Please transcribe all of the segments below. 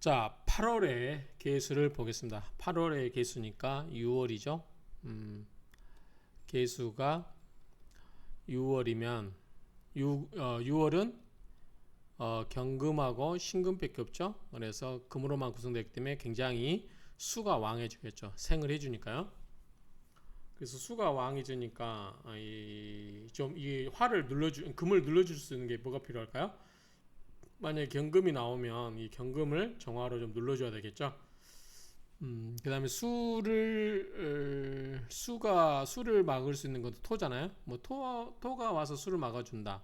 자, 8월의 개수를 보겠습니다. 8월의 개수니까 6월이죠. 음, 개수가 6월이면 6, 어, 6월은 어, 경금하고 신금밖에 없죠. 그래서 금으로만 구성되기 때문에 굉장히 수가 왕해지겠죠. 생을 해주니까요. 그래서 수가 왕해지니까 아, 좀이 화를 눌러주 금을 눌러줄 수 있는 게 뭐가 필요할까요? 만약에 경금이 나오면 이 경금을 정화로 좀 눌러줘야 되겠죠. 음, 그 다음에 수를, 어, 수가, 수를 막을 수 있는 것도 토잖아요. 뭐, 토, 토가 와서 수를 막아준다.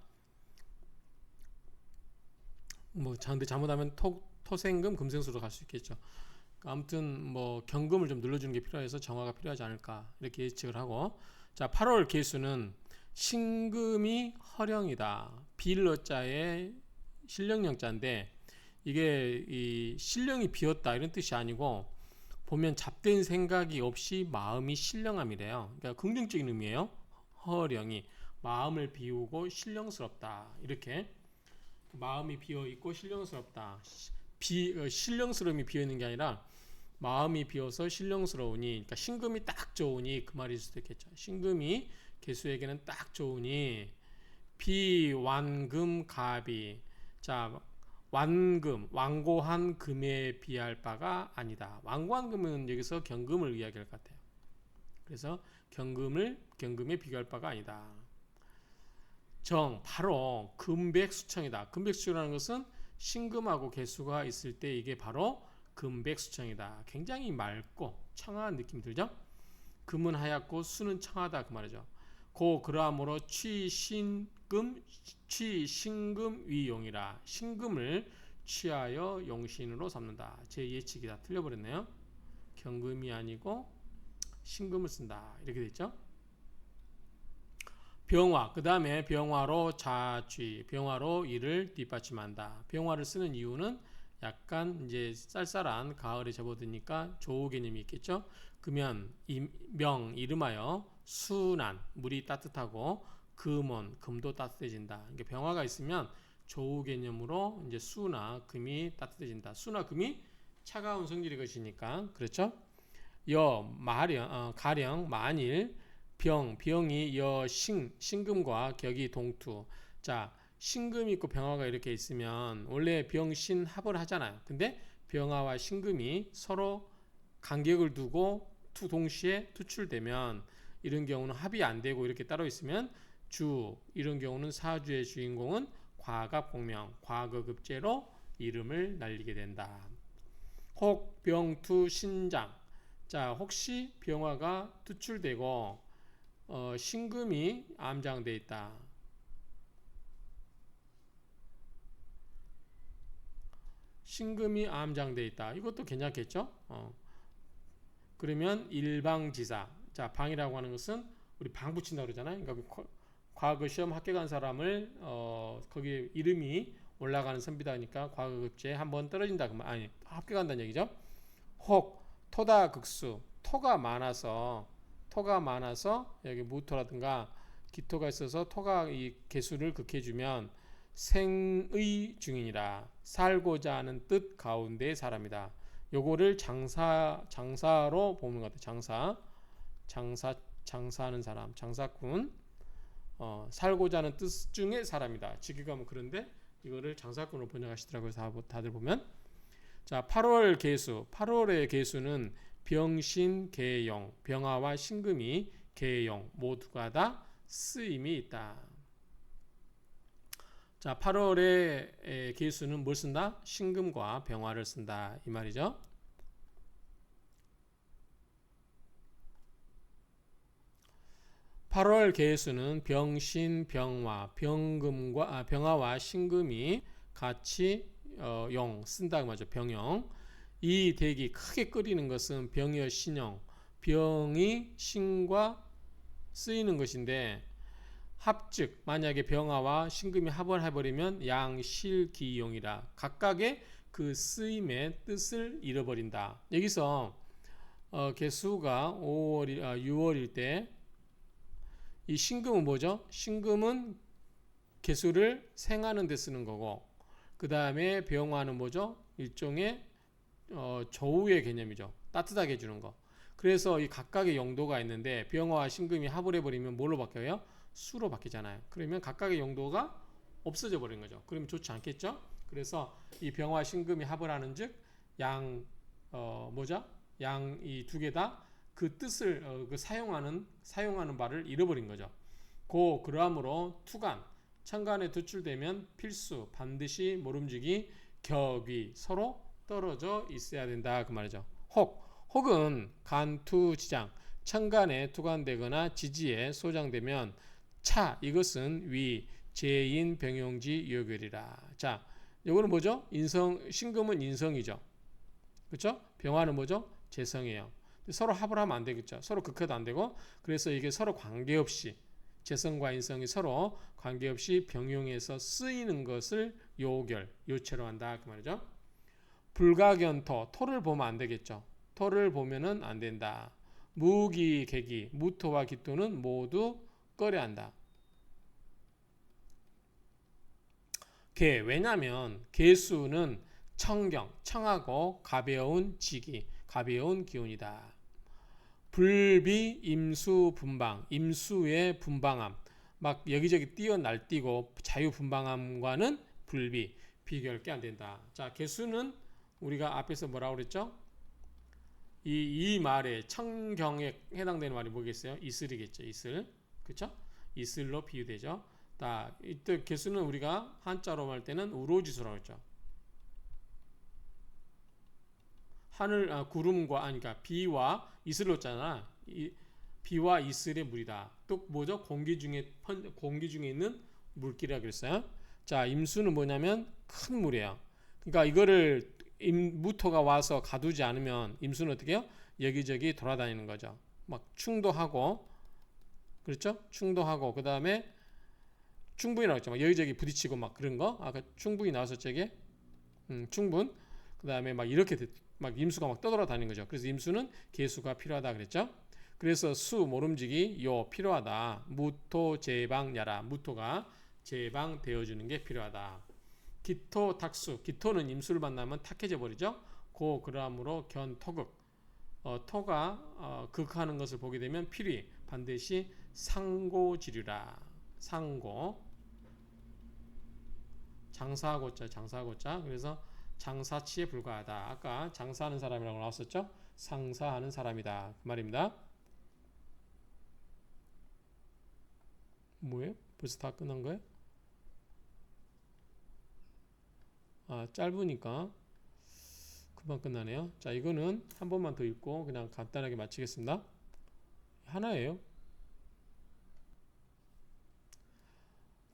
뭐, 근데 잘못하면 토, 토생금, 금생수로 갈 수 있겠죠. 아무튼 뭐 경금을 좀 눌러주는 게 필요해서 정화가 필요하지 않을까 이렇게 예측을 하고 자 8월 개수는 신금이 허령이다 빌러자의 신령령자인데 이게 이 신령이 비었다 이런 뜻이 아니고 보면 잡된 생각이 없이 마음이 신령함이래요. 그러니까 긍정적인 의미예요. 허령이 마음을 비우고 신령스럽다 이렇게 마음이 비어 있고 신령스럽다. 비 어, 신령스러움이 비어 있는 게 아니라 마음이 비어서 신령스러우니 그러니까 신금이 딱 좋으니 그 말일 수도 있겠죠. 신금이 개수에게는 딱 좋으니 비완금 갑이 자, 완금, 완고한 금에 비할 바가 아니다. 완고한 금은 여기서 경금을 이야기할 것 같아요. 그래서 경금을 경금에 비교할 바가 아니다. 정, 바로 금백수청이다. 금백수청이라는 것은 신금하고 개수가 있을 때 이게 바로 금백수청이다. 굉장히 맑고 청아한 느낌 들죠? 금은 하얗고 수는 청하다 그 말이죠. 고 그러함으로 취신금 취신금 위용이라 신금을 취하여 용신으로 삼는다. 제 예측이 다 틀려버렸네요. 경금이 아니고 신금을 쓴다. 이렇게 됐죠. 병화 그 다음에 병화로 자취 병화로 이를 뒷받침한다. 병화를 쓰는 이유는 약간 이제 쌀쌀한 가을에 접어드니까 조우 개념이 있겠죠. 그러면 명 이름하여 순한 물이 따뜻하고 금원 금도 따뜻해진다. 그러니까 병화가 있으면 조우 개념으로 이제 수나 금이 따뜻해진다. 수나 금이 차가운 성질의 것이니까 그렇죠. 여 마령 어, 가령 만일 병 병이 여 신 신금과 격이 동투 자 신금이 있고 병화가 이렇게 있으면 원래 병신 합을 하잖아요. 근데 병화와 신금이 서로 간격을 두고 투 동시에 투출되면 이런 경우는 합이 안 되고 이렇게 따로 있으면 주 이런 경우는 사주의 주인공은 과갑공명 과거급제로 이름을 날리게 된다. 혹 병투 신장 자 혹시 병화가 투출되고 어, 신금이 암장돼 있다. 신금이 암장돼 있다. 이것도 괜찮겠죠? 어. 그러면 일방지사. 자, 방이라고 하는 것은 우리 방 붙인다 그러잖아요. 그러니까 과거 시험 합격한 사람을 어, 거기 이름이 올라가는 선비다니까 과거 급제 한번 떨어진다 그만 아니 합격한다는 얘기죠. 혹 토다 극수 토가 많아서 토가 많아서 여기 무토라든가 기토가 있어서 토가 이 개수를 극해주면 생의 중인이라 살고자 하는 뜻 가운데 사람이다. 요거를 장사 장사로 보는 것 같아요. 장사 장사 장사하는 사람 장사꾼 어, 살고자 하는 뜻 중에 사람이다. 뭐 그런데 이거를 장사꾼으로 번역하시더라고요. 다, 다들 보면 자 8월 개수 8월의 개수는 병신 개용 병화와 신금이 개용 모두가 다 쓰임이 있다. 자, 8월의 개수는 뭘 쓴다? 신금과 병화를 쓴다. 이 말이죠. (8월) 개수는 병신 병화 병금과 아, 병화와 신금이 같이 어, 용 쓴다 그 말이죠 병용 이 덱이 크게 끓이는 것은 병이여 신용 병이 신과 쓰이는 것인데 합즉 만약에 병화와 신금이 합을 해버리면 양실기용이라 각각의 그 쓰임의 뜻을 잃어버린다. 여기서 어, 개수가 5월 아, 6월일 때 이 신금은 뭐죠? 신금은 개수를 생하는 데 쓰는 거고 그 다음에 병화는 뭐죠? 일종의 어, 저우의 개념이죠. 따뜻하게 해주는 거. 그래서 이 각각의 용도가 있는데 병화와 신금이 합을 해버리면 뭘로 바뀌어요? 수로 바뀌잖아요. 그러면 각각의 용도가 없어져 버린 거죠. 그러면 좋지 않겠죠? 그래서 이 병화 신금이 합을 하는즉 양 어, 뭐죠? 양 이 두 개 다 그 뜻을 어, 그 사용하는 사용하는 바를 잃어버린 거죠. 고 그러함으로 투간 천간에 도출되면 필수 반드시 모름지기 격이 서로 떨어져 있어야 된다 그 말이죠. 혹 혹은 간투지장 천간에 투간되거나 지지에 소장되면 차 이것은 위 제인 병용지 요결이라. 자, 요거는 뭐죠? 인성 신금은 인성이죠. 그렇죠? 병화는 뭐죠? 재성이에요. 서로 합을 하면 안 되겠죠. 서로 극해도 안 되고 그래서 이게 서로 관계없이 재성과 인성이 서로 관계없이 병용해서 쓰이는 것을 요결, 요체로 한다 그 말이죠. 불가견토, 토를 보면 안 되겠죠. 토를 보면은 안 된다. 무기, 계기, 무토와 기토는 모두 꺼려 한다. 개, 왜냐면 개수는 청경, 청하고 가벼운 지기, 가벼운 기운이다. 불비, 임수, 분방, 임수의 분방함, 막 여기저기 뛰어 날뛰고 자유 분방함과는 불비, 비교할 게 안 된다. 자, 개수는 우리가 앞에서 뭐라고 그랬죠? 이, 이 말에 청경에 해당되는 말이 뭐겠어요? 이슬이겠죠. 이슬. 그쵸? 이슬로 비유되죠. 자, 이때 개수는 우리가 한자로 말 때는 우로지수라고 했죠. 하늘 아, 구름과 아니 그러니까 비와 이슬로잖아. 이 비와 이슬의 물이다. 또 뭐죠? 공기 중에 펀- 공기 중에 있는 물기라 그랬어요. 자, 임수는 뭐냐면 큰 물이에요. 그러니까 이거를 임, 무토가 와서 가두지 않으면 임수는 어떻게 해요? 여기저기 돌아다니는 거죠. 막 충도하고 그렇죠? 충도하고 그 다음에 충분이라고 했죠. 막 여기저기 부딪히고 막 그런 거. 아까 충분이 나왔었죠, 이게? 음, 충분. 그 다음에 막 이렇게 됐- 막 임수가 막 떠돌아다니는 거죠. 그래서 임수는 개수가 필요하다 그랬죠. 그래서 수 모름지기 요 필요하다. 무토 제방야라. 무토가 제방되어 주는 게 필요하다. 기토 탁수. 기토는 임수를 만나면 탁해져 버리죠. 고 그러함으로 견 토극. 어, 토가 어, 극하는 것을 보게 되면 필히 반드시 상고지류라. 상고. 장사하고자 장사하고자. 그래서 장사치에 불과하다. 아까 장사하는 사람이라고 나왔었죠? 상사하는 사람이다. 그 말입니다. 뭐예요? 벌써 다 끝난 거예요? 아, 짧으니까 금방 끝나네요. 자, 이거는 한 번만 더 읽고 그냥 간단하게 마치겠습니다. 하나예요.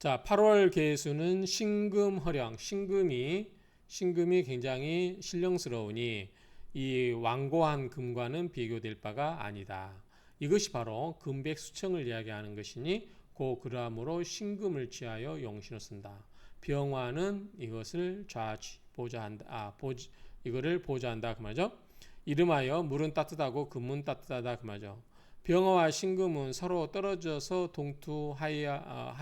자, 8월 개수는 신금 허령, 신금이 신금이 굉장히 신령스러우니 이 완고한 금과는 비교될 바가 아니다. 이것이 바로 금백 수청을 이야기하는 것이니 고 그러함으로 신금을 취하여 용신을 쓴다. 병화는 이것을 좌지 보좌한다. 아, 보 이거를 보좌한다 그 말이죠. 이름하여 물은 따뜻하고 금은 따뜻하다 그 말이죠. 병화와 신금은 서로 떨어져서 동투하여 어,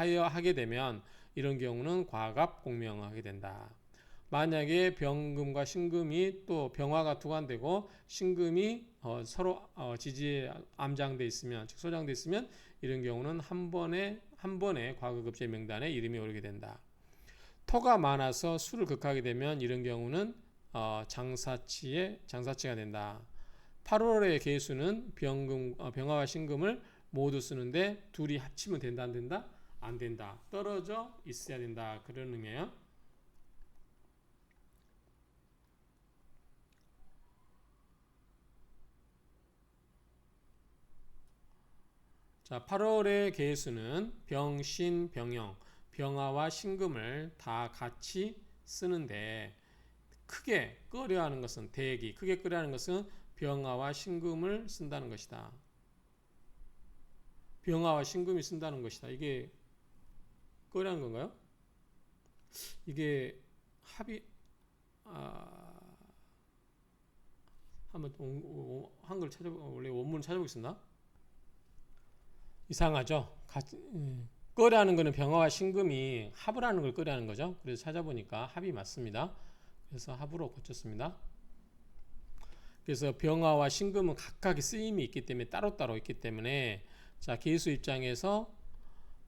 되면 이런 경우는 과갑 공명하게 된다. 만약에 병금과 신금이 또 병화가 투관되고 신금이 어, 서로 어, 지지에 암장돼 있으면 즉 소장돼 있으면 이런 경우는 한 번에 한 번에 과거급제 명단에 이름이 오르게 된다. 토가 많아서 수를 극하게 되면 이런 경우는 어, 장사치의 장사치가 된다. 8월의 개수는 병금 어, 병화와 신금을 모두 쓰는데 둘이 합치면 된다 안 된다? 안 된다. 떨어져 있어야 된다. 그런 의미예요. 자, 8월의 개수는 병신, 병영, 병화와 신금을 다 같이 쓰는데 크게 끄려하는 것은 대기, 크게 끄려하는 것은 병화와 신금을 쓴다는 것이다. 병화와 신금이 쓴다는 것이다. 이게 끄려하는 건가요? 이게 합이 아 한번 한글 찾아 원래 원문 찾아보겠습니다. 이상하죠. 음. 끄라는 거는 병화와 신금이 합을 하는 걸 끄라는 거죠. 그래서 찾아보니까 합이 맞습니다. 그래서 합으로 고쳤습니다. 그래서 병화와 신금은 각각의 쓰임이 있기 때문에 따로따로 있기 때문에 자 개수 입장에서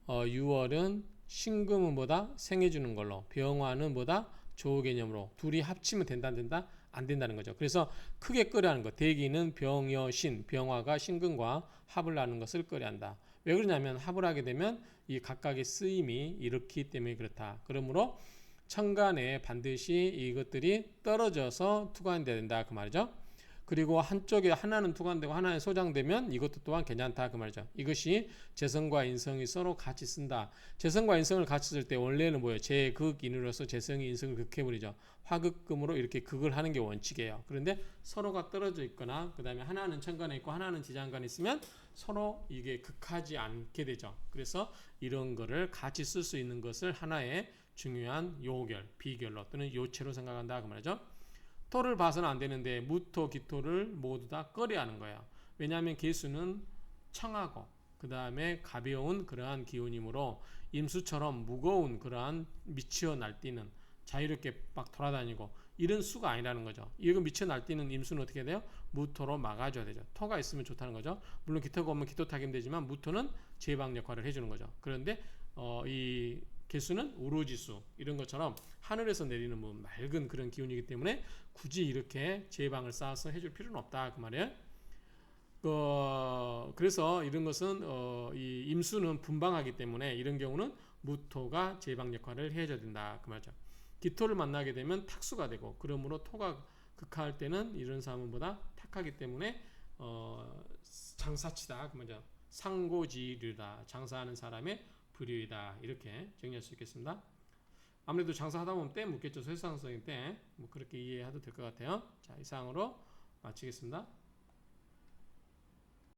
어, 6월은 신금은 뭐다 생해주는 걸로 병화는 뭐다 조우 개념으로 둘이 합치면 된다 안 된다 안 된다는 거죠. 그래서 크게 끓여하는 거 대기는 병여신 병화가 신금과 합을 하는 것을 끓여한다. 왜 그러냐면 합을 하게 되면 이 각각의 쓰임이 이렇기 때문에 그렇다. 그러므로 천간에 반드시 이것들이 떨어져서 투과돼야 된다 그 말이죠. 그리고 한쪽에 하나는 투과되고 하나는 소장되면 이것도 또한 괜찮다 그 말이죠. 이것이 재성과 인성이 서로 같이 쓴다. 재성과 인성을 같이 쓸 때 원래는 뭐예요? 재극인으로서 재성이 인성을 극해버리죠. 화극금으로 이렇게 극을 하는 게 원칙이에요. 그런데 서로가 떨어져 있거나 그 다음에 하나는 천간에 있고 하나는 지장간에 있으면 서로 이게 극하지 않게 되죠. 그래서 이런 거를 같이 쓸 수 있는 것을 하나의 중요한 요결, 비결로 또는 요체로 생각한다 그 말이죠. 토를 봐서는 안 되는데 무토, 기토를 모두 다 꺼려 하는 거예요. 왜냐하면 개수는 청하고 그 다음에 가벼운 그러한 기운이므로 임수처럼 무거운 그러한 미치어 날뛰는 자유롭게 막 돌아다니고 이런 수가 아니라는 거죠. 이거 미쳐 날뛰는 임수는 어떻게 돼요? 무토로 막아줘야 되죠. 토가 있으면 좋다는 거죠. 물론 기토가 오면 기토 타기면 되지만 무토는 제방 역할을 해주는 거죠. 그런데 어, 이 개수는 우로지수 이런 것처럼 하늘에서 내리는 뭐 맑은 그런 기운이기 때문에 굳이 이렇게 제방을 쌓아서 해줄 필요는 없다 그 말이에요. 어, 그래서 이런 것은 어, 이 임수는 분방하기 때문에 이런 경우는 무토가 제방 역할을 해줘야 된다 그 말이죠. 기토를 만나게 되면 탁수가 되고 그러므로 토가 극할 때는 이런 사람보다 탁하기 때문에 어, 장사치다 그 말이죠. 상고지류다 장사하는 사람의 불효이다 이렇게 정리할 수 있겠습니다. 아무래도 장사하다 보면 때 묻겠죠. 설상성일 때뭐 그렇게 이해해도 될 것 같아요. 자 이상으로 마치겠습니다.